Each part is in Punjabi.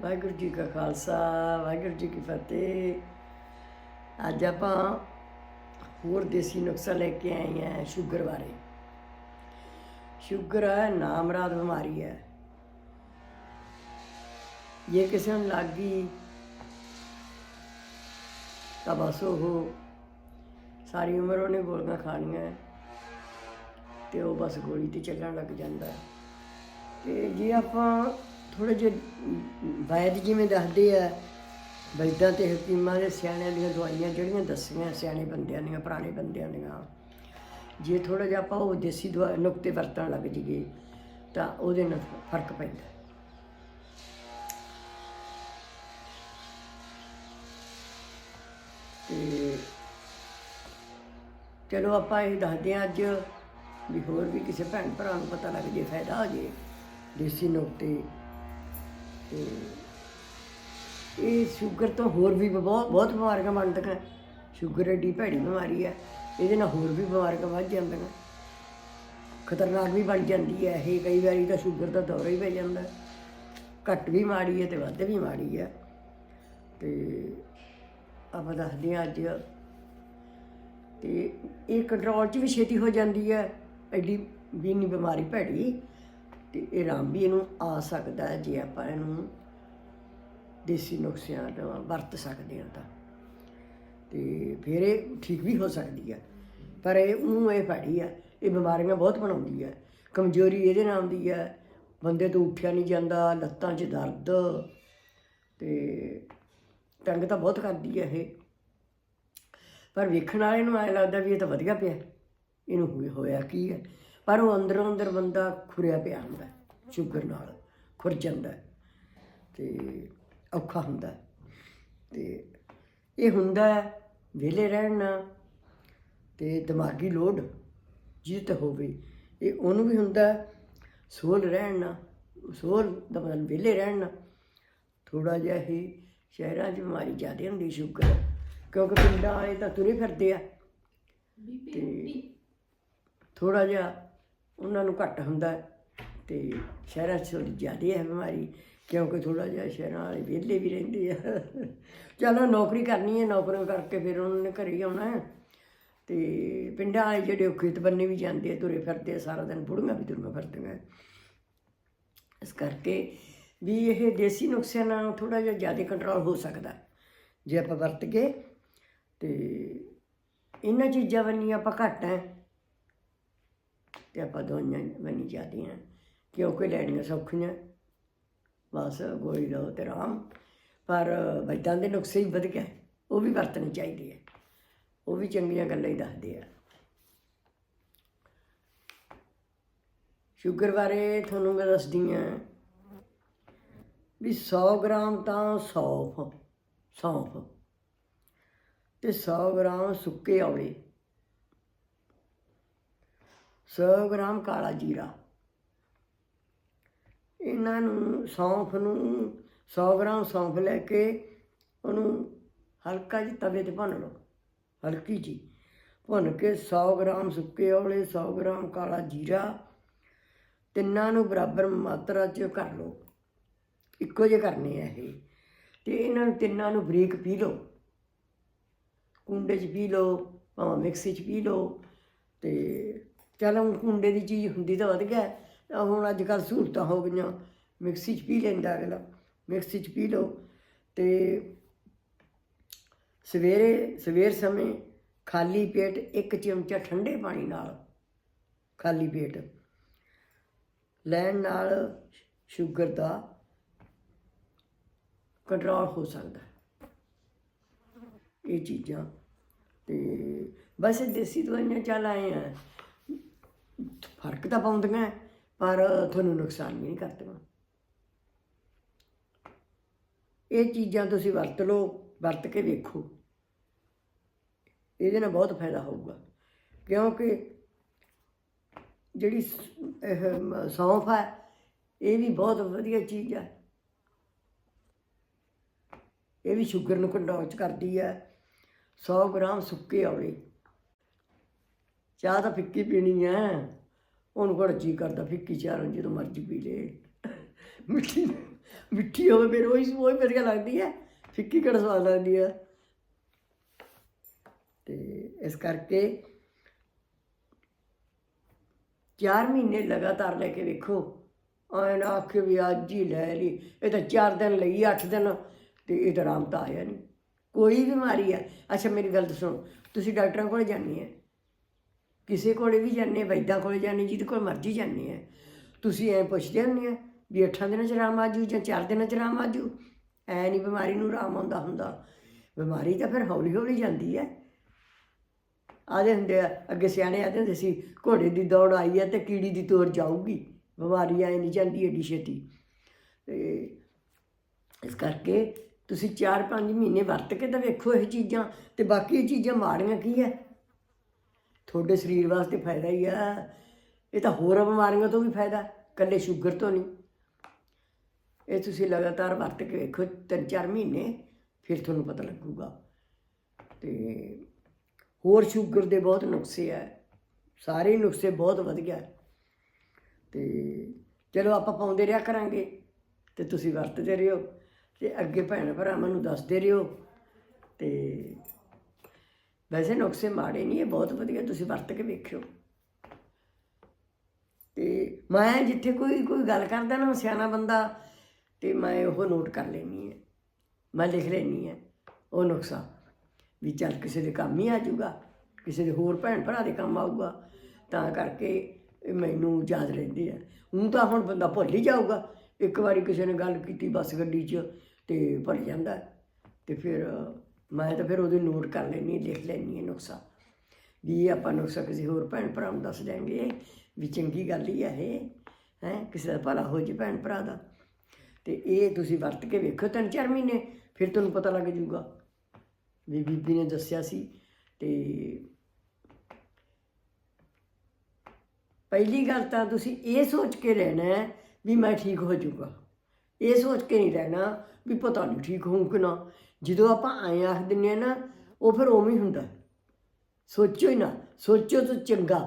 ਵਾਹਿਗੁਰੂ ਜੀ ਕਾ ਖਾਲਸਾ, ਵਾਹਿਗੁਰੂ ਜੀ ਕੀ ਫਤਿਹ। ਅੱਜ ਆਪਾਂ ਹੋਰ ਦੇਸੀ ਨੁਕਸਾ ਲੈ ਕੇ ਆਏ ਹਾਂ ਸ਼ੂਗਰ ਬਾਰੇ। ਸ਼ੂਗਰ ਹੈ, ਨਾਮਰਾਦ ਬਿਮਾਰੀ ਹੈ। ਜੇ ਕਿਸੇ ਨੂੰ ਲੱਗ ਗਈ, ਤਾਂ ਬਸ ਉਹ ਸਾਰੀ ਉਮਰ ਉਹਨੇ ਗੋਲੀਆਂ ਖਾਣੀਆਂ ਹੈ ਤੇ ਉਹ ਬਸ ਗੋਲੀ ਤੇ ਚੱਲਣ ਲੱਗ ਜਾਂਦਾ। ਹੈ ਤੇ ਜੇ ਆਪਾਂ ਥੋੜੇ ਜਿਹੇ ਵੈਦ ਜਿਵੇਂ ਦੱਸਦੇ ਆ, ਵੈਦਾਂ ਤੇ ਹਕੀਮਾਂ ਦੇ ਸਿਆਣਿਆਂ ਦੀਆਂ ਦਵਾਈਆਂ ਜਿਹੜੀਆਂ ਦੱਸੀਆਂ ਸਿਆਣੇ ਬੰਦਿਆਂ ਦੀਆਂ, ਪੁਰਾਣੇ ਬੰਦਿਆਂ ਦੀਆਂ, ਜੇ ਥੋੜਾ ਜਿਹਾ ਆਪਾਂ ਉਹ ਦੇਸੀ ਦਵਾ, ਨੁਕਤੇ ਵਰਤਣ ਲੱਗ ਜੀਏ ਤਾਂ ਉਹਦੇ ਨਾਲ ਫ਼ਰਕ ਪੈਂਦਾ। ਤੇ ਚਲੋ ਆਪਾਂ ਇਹ ਦੱਸਦੇ ਹਾਂ ਅੱਜ ਵੀ ਹੋਰ ਵੀ ਕਿਸੇ ਭੈਣ ਭਰਾ ਨੂੰ ਪਤਾ ਲੱਗ ਜੇ, ਫਾਇਦਾ ਹੋ ਜੇ ਦੇਸੀ ਨੁਕਤੇ ਤੇ ਇਹ ਸ਼ੂਗਰ ਤੋਂ ਹੋਰ ਵੀ ਬਹੁਤ ਬਹੁਤ ਬਿਮਾਰੀਆਂ ਬਣਦੀਆਂ। ਸ਼ੂਗਰ ਏਡੀ ਭੈੜੀ ਬਿਮਾਰੀ ਹੈ, ਇਹਦੇ ਨਾਲ ਹੋਰ ਵੀ ਬਿਮਾਰੀਆਂ ਵੱਧ ਜਾਂਦੀਆਂ। ਖਤਰਨਾਕ ਵੀ ਬਣ ਜਾਂਦੀ ਹੈ, ਇਹ ਕਈ ਵਾਰੀ ਤਾਂ ਸ਼ੂਗਰ ਦਾ ਦੌਰਾ ਹੀ ਪੈ ਜਾਂਦਾ। ਘੱਟ ਵੀ ਮਾੜੀ ਹੈ ਤੇ ਵੱਧ ਵੀ ਮਾੜੀ ਹੈ। ਤੇ ਆਪਾਂ ਦੱਸਦੇ ਹਾਂ ਅੱਜ। ਤੇ ਇਹ ਕੰਟਰੋਲ 'ਚ ਵੀ ਛੇਤੀ ਹੋ ਜਾਂਦੀ ਹੈ, ਐਡੀ ਵੀ ਨਹੀਂ ਬਿਮਾਰੀ ਭੈੜੀ। ਤੇ ਇਹ ਆਰਾਮ ਵੀ ਇਹਨੂੰ ਆ ਸਕਦਾ ਹੈ, ਜੇ ਆਪਾਂ ਇਹਨੂੰ ਦੇਸੀ ਨੁਸਖਿਆਂ ਨਾਲ ਵਰਤ ਸਕਦੇ ਹਾਂ ਤਾਂ। ਤੇ ਫਿਰ ਇਹ ਠੀਕ ਵੀ ਹੋ ਸਕਦੀ ਹੈ ਪਰ ਇਹ ਉਹਨੂੰ ਇਹ ਭੈੜੀ ਹੈ ਇਹ ਬਿਮਾਰੀਆਂ ਬਹੁਤ ਬਣਾਉਂਦੀ ਹੈ ਕਮਜ਼ੋਰੀ ਇਹਦੇ ਨਾਲ ਆਉਂਦੀ ਹੈ ਬੰਦੇ ਤੋਂ ਉੱਠਿਆ ਨਹੀਂ ਜਾਂਦਾ, ਲੱਤਾਂ 'ਚ ਦਰਦ ਤੇ ਤੰਗ ਤਾਂ ਬਹੁਤ ਕਰਦੀ ਹੈ ਇਹ। ਪਰ ਵੇਖਣ ਵਾਲੇ ਨੂੰ ਐ ਲੱਗਦਾ ਵੀ ਇਹ ਤਾਂ ਵਧੀਆ ਪਿਆ, ਇਹਨੂੰ ਹੋਇਆ ਕੀ ਹੈ ਪਰ ਉਹ ਅੰਦਰੋਂ ਅੰਦਰ ਬੰਦਾ ਖੁਰਿਆ ਪਿਆ ਹੁੰਦਾ ਸ਼ੂਗਰ ਨਾਲ ਖੁਰ ਜਾਂਦਾ ਤੇ ਔਖਾ ਹੁੰਦਾ। ਤੇ ਇਹ ਹੁੰਦਾ ਹੈ ਵਿਹਲੇ ਰਹਿਣ ਤੇ ਦਿਮਾਗੀ ਲੋਡ ਜਿੱਤ ਹੋਵੇ ਇਹ ਉਹਨੂੰ ਵੀ ਹੁੰਦਾ ਸੋਲ ਰਹਿਣ ਸੋਲ ਦਾ ਮਤਲਬ ਵਿਹਲੇ ਰਹਿਣ ਥੋੜਾ ਜਿਹਾ ਹੀ ਸ਼ਹਿਰਾਂ 'ਚ ਬਿਮਾਰੀ ਜ਼ਿਆਦਾ ਹੁੰਦੀ ਸ਼ੂਗਰ ਕਿਉਂਕਿ ਪਿੰਡਾਂ ਵਾਲੇ ਤਾਂ ਤੁਰੇ ਫਿਰਦੇ ਆ ਤੇ ਥੋੜਾ ਜਿਹਾ ਉਹਨਾਂ ਨੂੰ ਘੱਟ ਹੁੰਦਾ ਹੈ। ਤੇ ਸ਼ਹਿਰਾਂ 'ਚ ਥੋੜੀ ਜ਼ਿਆਦਾ ਹੈ ਬਿਮਾਰੀ, ਕਿਉਂਕਿ ਥੋੜਾ ਜਿਹਾ ਸ਼ਹਿਰਾਂ ਵਾਲੇ ਵਿਹਲੇ ਵੀ ਰਹਿੰਦੇ ਆ। ਚਲੋ ਨੌਕਰੀ ਕਰਨੀ ਹੈ, ਨੌਕਰੀ ਕਰਕੇ ਫਿਰ ਉਹਨਾਂ ਨੇ ਘਰੇ ਹੀ ਆਉਣਾ ਹੈ। ਤੇ ਪਿੰਡਾਂ ਵਾਲੇ ਜਿਹੜੇ ਉਹ ਖੇਤ ਬੰਨੇ ਵੀ ਜਾਂਦੇ ਆ, ਤੁਰੇ ਫਿਰਦੇ ਆ, ਸਾਰਾ ਦਿਨ ਬੁੜੀਆਂ ਵੀ ਤੁਰੀਆਂ ਫਿਰਦੀਆਂ। ਇਸ ਕਰਕੇ ਵੀ ਇਹ ਦੇਸੀ ਨੁਸਖਿਆਂ ਨਾਲ ਥੋੜਾ ਜਿਹਾ ਜ਼ਿਆਦਾ ਕੰਟਰੋਲ ਹੋ ਸਕਦਾ ਜੇ ਆਪਾਂ ਵਰਤ ਕੇ ਤੇ ਇਹਨਾਂ ਚੀਜ਼ਾਂ ਵੰਨੀ ਆਪਾਂ ਘੱਟ ਹੈ। ਅਤੇ ਆਪਾਂ ਦਵਾਈਆਂ ਵੰਨੀ ਜ਼ਿਆਦੀਆਂ ਹੈ। ਕਿਉਂਕਿ ਲੈਣੀਆਂ ਸੌਖੀਆਂ। ਬਸ ਗੋਲੀ ਲਓ ਤੇ ਆਰਾਮ। ਪਰ ਵੈਦਾਂ ਦੇ ਨੁਕਸੇ ਹੀ ਵਧ ਗਿਆ ਉਹ ਵੀ ਵਰਤਣੇ ਚਾਹੀਦੇ ਹੈ ਉਹ ਵੀ ਚੰਗੀਆਂ ਗੱਲਾਂ ਹੀ ਦੱਸਦੇ ਆ। ਸ਼ੂਗਰ ਬਾਰੇ ਤੁਹਾਨੂੰ ਮੈਂ ਦੱਸਦੀ ਹਾਂ ਵੀ 100 ਗ੍ਰਾਮ ਤਾਂ ਸੌਂਫ ਸੌਂਫ। ਤੇ 100 ਗ੍ਰਾਮ ਸੁੱਕੇ ਔਲੇ। 100 ਗ੍ਰਾਮ ਕਾਲਾ ਜੀਰਾ। ਇਹਨਾਂ ਨੂੰ ਸੌਂਫ ਨੂੰ 100 ਗ੍ਰਾਮ ਸੌਂਫ ਲੈ ਕੇ ਉਹਨੂੰ ਹਲਕਾ ਜਿਹਾ ਤਵੇ ਤੇ ਭੁੰਨ ਲਓ, ਹਲਕੀ ਜੀ ਭੁੰਨ ਕੇ 100 ਗ੍ਰਾਮ ਸੁੱਕੇ ਔਲੇ 100 ਗ੍ਰਾਮ ਕਾਲਾ ਜੀਰਾ, ਤਿੰਨਾਂ ਨੂੰ ਬਰਾਬਰ ਮਾਤਰਾ 'ਚ ਕਰ ਲਓ। ਇੱਕੋ ਜਿਹੇ ਕਰਨੇ ਆ ਇਹ। ਤੇ ਇਹਨਾਂ ਨੂੰ ਤਿੰਨਾਂ ਨੂੰ ਬਰੀਕ ਪੀ ਲਓ। ਕੁੰਡੇ 'ਚ ਪੀ ਲਓ, ਭਾਵੇਂ ਮਿਕਸੀ 'ਚ ਪੀ ਲਓ ਤੇ ਚਲ ਹੁਣ ਕੁੰਡੇ ਦੀ ਚੀਜ਼ ਹੁੰਦੀ ਤਾਂ ਵਧ ਗਿਆ ਹੁਣ ਅੱਜ ਕੱਲ੍ਹ ਸਹੂਲਤਾਂ ਹੋ ਗਈਆਂ। ਮਿਕਸੀ 'ਚ ਪੀ ਲੈਂਦਾ ਅਗਲਾ। ਮਿਕਸੀ 'ਚ ਪੀ ਲਓ ਤੇ ਸਵੇਰੇ, ਸਵੇਰ ਸਮੇਂ ਖਾਲੀ ਪੇਟ ਇੱਕ ਚਮਚਾ ਠੰਡੇ ਪਾਣੀ ਨਾਲ ਖਾਲੀ ਪੇਟ ਲੈਣ ਨਾਲ ਸ਼ੂਗਰ ਦਾ ਕੰਟਰੋਲ ਹੋ ਸਕਦਾ ਹੈ। ਇਹ ਚੀਜ਼ਾਂ ਤੇ ਬਸ ਇਹ ਦੇਸੀ ਦਵਾਈਆਂ ਚੱਲ ਆਏ ਆ। ਫ਼ਰਕ ਤਾਂ ਪਾਉਂਦੀਆਂ ਪਰ ਤੁਹਾਨੂੰ ਨੁਕਸਾਨ ਵੀ ਨਹੀਂ ਕਰਦੀਆਂ। ਇਹ ਚੀਜ਼ਾਂ ਤੁਸੀਂ ਵਰਤ ਲਓ, ਵਰਤ ਕੇ ਵੇਖੋ। ਇਹਦੇ ਨਾਲ ਬਹੁਤ ਫਾਇਦਾ ਹੋਊਗਾ। ਕਿਉਂਕਿ ਜਿਹੜੀ ਸੌਂਫ ਹੈ ਇਹ ਵੀ ਬਹੁਤ ਵਧੀਆ ਚੀਜ਼ ਹੈ ਇਹ ਵੀ ਸ਼ੂਗਰ ਨੂੰ ਕੰਟਰੋਲ ਚ ਕਰਦੀ ਹੈ 100 ਗ੍ਰਾਮ ਸੁੱਕੇ ਔਲੇ। ਚਾਹ ਤਾਂ ਫਿੱਕੀ ਪੀਣੀ ਹੈ ਉਹਨੂੰ ਕੋਲ ਜੀ ਕਰਦਾ ਫਿੱਕੀ ਚਾਹ ਨੂੰ ਜਦੋਂ ਮਰਜ਼ੀ ਪੀ ਲੇ। ਮਿੱਠੀ ਮਿੱਠੀ ਹੋਵੇ ਫਿਰ ਉਹੀ ਉਹੀ ਵਧੀਆ ਲੱਗਦੀ ਹੈ ਫਿੱਕੀ ਕਿਹੜਾ ਸਵਾਦ ਲੱਗਦੀ ਹੈ ਤੇ ਇਸ ਕਰਕੇ 4 ਮਹੀਨੇ ਲਗਾਤਾਰ ਲੈ ਕੇ ਵੇਖੋ। ਐਨ ਆਖੇ ਵੀ ਅੱਜ ਹੀ ਲੈ ਲਈ। ਇਹ ਤਾਂ 4 ਦਿਨ ਲਈ 8 ਦਿਨ ਤੇ ਇਹ ਤਾਂ ਆਰਾਮ ਤਾਂ ਆਇਆ ਨਹੀਂ ਕੋਈ ਬਿਮਾਰੀ ਹੈ ਅੱਛਾ, ਮੇਰੀ ਗੱਲ ਤਾਂ ਸੁਣੋ। ਤੁਸੀਂ ਡਾਕਟਰਾਂ ਕੋਲ ਜਾਂਦੇ ਹੈ ਕਿਸੇ ਕੋਲੇ ਵੀ ਜਾਂਦੇ ਵੈਦਾਂ ਕੋਲੇ ਜਾਂਦੇ ਜਿਹਦੇ ਕੋਲ ਮਰਜ਼ੀ ਜਾਂਦੇ ਆ ਤੁਸੀਂ ਐ ਪੁੱਛਦੇ ਹੁੰਦੇ ਆ ਵੀ 8 ਦਿਨਾਂ ਚ ਆਰਾਮ ਆਜੂ ਜਾਂ 4 ਦਿਨਾਂ ਚ ਆਰਾਮ ਆਜੂ? ਐ ਨਹੀਂ ਬਿਮਾਰੀ ਨੂੰ ਆਰਾਮ ਆਉਂਦਾ ਹੁੰਦਾ। ਬਿਮਾਰੀ ਤਾਂ ਫਿਰ ਹੌਲੀ ਹੌਲੀ ਜਾਂਦੀ ਹੈ। ਆਦੇ ਹੁੰਦੇ ਆ, ਅੱਗੇ ਸਿਆਣੇ ਆਦੇ ਹੁੰਦੇ ਸੀ, ਘੋੜੇ ਦੀ ਦੌੜ ਆਈ ਹੈ ਤੇ ਕੀੜੀ ਦੀ ਤੋਰ ਜਾਊਗੀ। ਬਿਮਾਰੀ ਆਈ ਨਹੀਂ ਜਾਂਦੀ ਏਡੀ ਛੇਤੀ। ਤੇ ਇਸ ਕਰਕੇ ਤੁਸੀਂ 4-5 ਮਹੀਨੇ ਵਰਤ ਕੇ ਤਾਂ ਵੇਖੋ ਇਹ ਚੀਜ਼ਾਂ, ਤੇ ਬਾਕੀ ਇਹ ਚੀਜ਼ਾਂ ਮਾੜੀਆਂ ਕੀ ਹੈ? ਤੁਹਾਡੇ ਸਰੀਰ ਵਾਸਤੇ ਫਾਇਦਾ ਹੀ ਆ। ਇਹ ਤਾਂ ਹੋਰ ਬਿਮਾਰੀਆਂ ਤੋਂ ਵੀ ਫਾਇਦਾ ਕੱਲੇ ਸ਼ੂਗਰ ਤੋਂ ਨਹੀਂ। ਇਹ ਤੁਸੀਂ ਲਗਾਤਾਰ ਵਰਤ ਕੇ ਵੇਖੋ ਤਿੰਨ ਚਾਰ ਮਹੀਨੇ, ਫਿਰ ਤੁਹਾਨੂੰ ਪਤਾ ਲੱਗੂਗਾ। ਤੇ ਹੋਰ ਸ਼ੂਗਰ ਦੇ ਬਹੁਤ ਨੁਕਸੇ ਆ। ਸਾਰੇ ਹੀ ਨੁਕਸੇ ਬਹੁਤ ਵਧੀਆ। ਤੇ ਚਲੋ ਆਪਾਂ ਪਾਉਂਦੇ ਰਿਹਾ ਕਰਾਂਗੇ, ਤੇ ਤੁਸੀਂ ਵਰਤਦੇ ਰਹੋ। ਤੇ ਅੱਗੇ ਭੈਣ ਭਰਾਵਾਂ ਨੂੰ ਦੱਸਦੇ ਰਹੋ। ਤੇ ਵੈਸੇ ਨੁਕਸੇ ਮਾੜੇ ਨਹੀਂ, ਇਹ ਬਹੁਤ ਵਧੀਆ ਤੁਸੀਂ ਵਰਤ ਕੇ ਵੇਖਿਓ। ਤੇ ਮੈਂ ਜਿੱਥੇ ਕੋਈ ਕੋਈ ਗੱਲ ਕਰਦਾ ਨਾ, ਸਿਆਣਾ ਬੰਦਾ, ਤੇ ਮੈਂ ਉਹ ਨੋਟ ਕਰ ਲੈਣੀ ਹੈ। ਮੈਂ ਲਿਖ ਲੈਣੀ ਹੈ ਉਹ ਨੁਕਸਾ ਵੀ ਚੱਲ ਕਿਸੇ ਦੇ ਕੰਮ ਹੀ ਆ ਜਾਊਗਾ, ਕਿਸੇ ਦੇ ਹੋਰ ਭੈਣ ਭਰਾ ਦੇ ਕੰਮ ਆਊਗਾ, ਤਾਂ ਕਰਕੇ ਮੈਨੂੰ ਯਾਦ ਰਹਿੰਦੇ ਆ। ਹੁਣ ਤਾਂ ਹੁਣ ਬੰਦਾ ਭੁੱਲ ਹੀ ਜਾਊਗਾ, ਇੱਕ ਵਾਰੀ ਕਿਸੇ ਨੇ ਗੱਲ ਕੀਤੀ ਬੱਸ ਗੱਡੀ 'ਚ ਤੇ ਭੁੱਲ ਜਾਂਦਾ। ਤੇ ਫਿਰ ਮੈਂ ਤਾਂ ਫਿਰ ਉਹਦੇ ਨੋਟ ਕਰ ਲੈਣੀ ਲਿਖ ਲੈਣੀ ਹੈ ਨੁਕਸਾ। ਵੀ ਇਹ ਆਪਾਂ ਨੁਕਸਾ ਕਿਸੇ ਹੋਰ ਭੈਣ ਭਰਾ ਨੂੰ ਦੱਸ ਦਿਆਂਗੇ ਵੀ ਚੰਗੀ ਗੱਲ ਹੀ ਹੈ ਇਹ, ਹੈ, ਕਿਸੇ ਦਾ ਭਲਾ ਹੋ ਜੇ ਭੈਣ ਭਰਾ ਦਾ। ਤੇ ਇਹ ਤੁਸੀਂ ਵਰਤ ਕੇ ਵੇਖੋ ਤਿੰਨ ਚਾਰ ਮਹੀਨੇ, ਫਿਰ ਤੁਹਾਨੂੰ ਪਤਾ ਲੱਗ ਜਾਊਗਾ। ਵੀ ਬੀਬੀ ਨੇ ਦੱਸਿਆ ਸੀ ਤੇ ਪਹਿਲੀ ਗੱਲ ਤਾਂ ਤੁਸੀਂ ਇਹ ਸੋਚ ਕੇ ਰਹਿਣਾ ਵੀ ਮੈਂ ਠੀਕ ਹੋ ਜਾਊਗਾ। ਇਹ ਸੋਚ ਕੇ ਨਹੀਂ ਰਹਿਣਾ ਵੀ ਪਤਾ ਨਹੀਂ ਠੀਕ ਹੋਊਂ ਕਿ ਨਾ। ਜਦੋਂ ਆਪਾਂ ਆਏ ਆਖ ਦਿੰਨੇ ਆ ਨਾ, ਉਹ ਫਿਰ ਉਵੇਂ ਹੀ ਹੁੰਦਾ। ਸੋਚੋ ਹੀ ਨਾ ਸੋਚੋ ਤਾਂ ਚੰਗਾ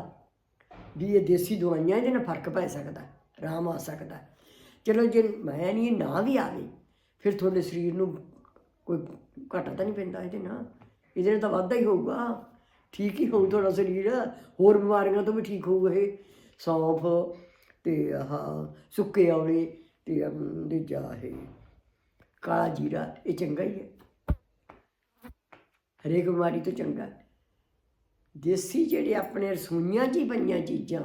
ਵੀ ਇਹ ਦੇਸੀ ਦਵਾਈਆਂ ਇਹਦੇ ਨਾਲ ਫ਼ਰਕ ਪੈ ਸਕਦਾ, ਆਰਾਮ ਆ ਸਕਦਾ। ਚਲੋ ਜੇ ਮੈਂ ਨਹੀਂ ਨਾ ਵੀ ਆਵੇ, ਫਿਰ ਤੁਹਾਡੇ ਸਰੀਰ ਨੂੰ ਕੋਈ ਘਾਟਾ ਤਾਂ ਨਹੀਂ ਪੈਂਦਾ ਇਹਦੇ ਨਾਲ। ਇਹਦੇ ਨਾਲ ਤਾਂ ਵਾਧਾ ਹੀ ਹੋਊਗਾ। ਠੀਕ ਹੀ ਹੋਊ ਤੁਹਾਡਾ ਸਰੀਰ, ਹੋਰ ਬਿਮਾਰੀਆਂ ਤੋਂ ਵੀ ਠੀਕ ਹੋਊਗਾ ਇਹ। ਸੌਂਫ ਤੇ ਆਹ ਸੁੱਕੇ ਔਲੇ ਤੇ ਦੂਜਾ ਇਹ। ਕਾਲਾ ਜੀਰਾ, ਇਹ ਚੰਗਾ ਹੀ ਹੈ। ਹਰੇਕ ਬਿਮਾਰੀ ਤੋਂ ਚੰਗਾ। ਦੇਸੀ ਜਿਹੜੇ ਆਪਣੇ ਰਸੋਈਆਂ 'ਚ ਹੀ ਪਈਆਂ ਚੀਜ਼ਾਂ,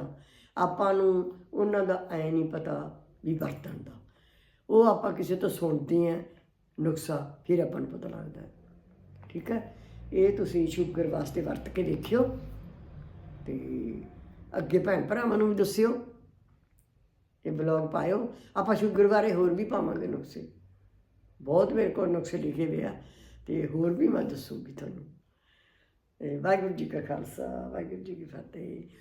ਆਪਾਂ ਨੂੰ ਉਹਨਾਂ ਦਾ ਐ ਨਹੀਂ ਪਤਾ ਵੀ ਵਰਤਣ ਦਾ। ਉਹ ਆਪਾਂ ਕਿਸੇ ਤੋਂ ਸੁਣਦੇ ਆ, ਨੁਕਸਾ ਫਿਰ ਆਪਾਂ ਨੂੰ ਪਤਾ ਲੱਗਦਾ। ਠੀਕ ਹੈ? ਇਹ ਤੁਸੀਂ ਸ਼ੂਗਰ ਵਾਸਤੇ ਵਰਤ ਕੇ ਦੇਖਿਓ ਤੇ ਅੱਗੇ ਭੈਣ ਭਰਾਵਾਂ ਨੂੰ ਵੀ ਦੱਸਿਓ ਇਹ ਬਲੌਗ ਪਾਇਓ। ਆਪਾਂ ਸ਼ੂਗਰ ਬਾਰੇ ਹੋਰ ਵੀ ਪਾਵਾਂਗੇ ਨੁਕਸੇ। ਬਹੁਤ ਮੇਰੇ ਕੋਲ ਨੁਕਸੇ ਲਿਖੇ ਹੋਏ ਆ। ਤੇ ਹੋਰ ਵੀ ਮੈਂ ਦੱਸੂਗੀ ਤੁਹਾਨੂੰ। ਇਹ ਵਾਹਿਗੁਰੂ ਜੀ ਕਾ ਖਾਲਸਾ, ਵਾਹਿਗੁਰੂ ਜੀ ਕੀ ਫਤਿਹ।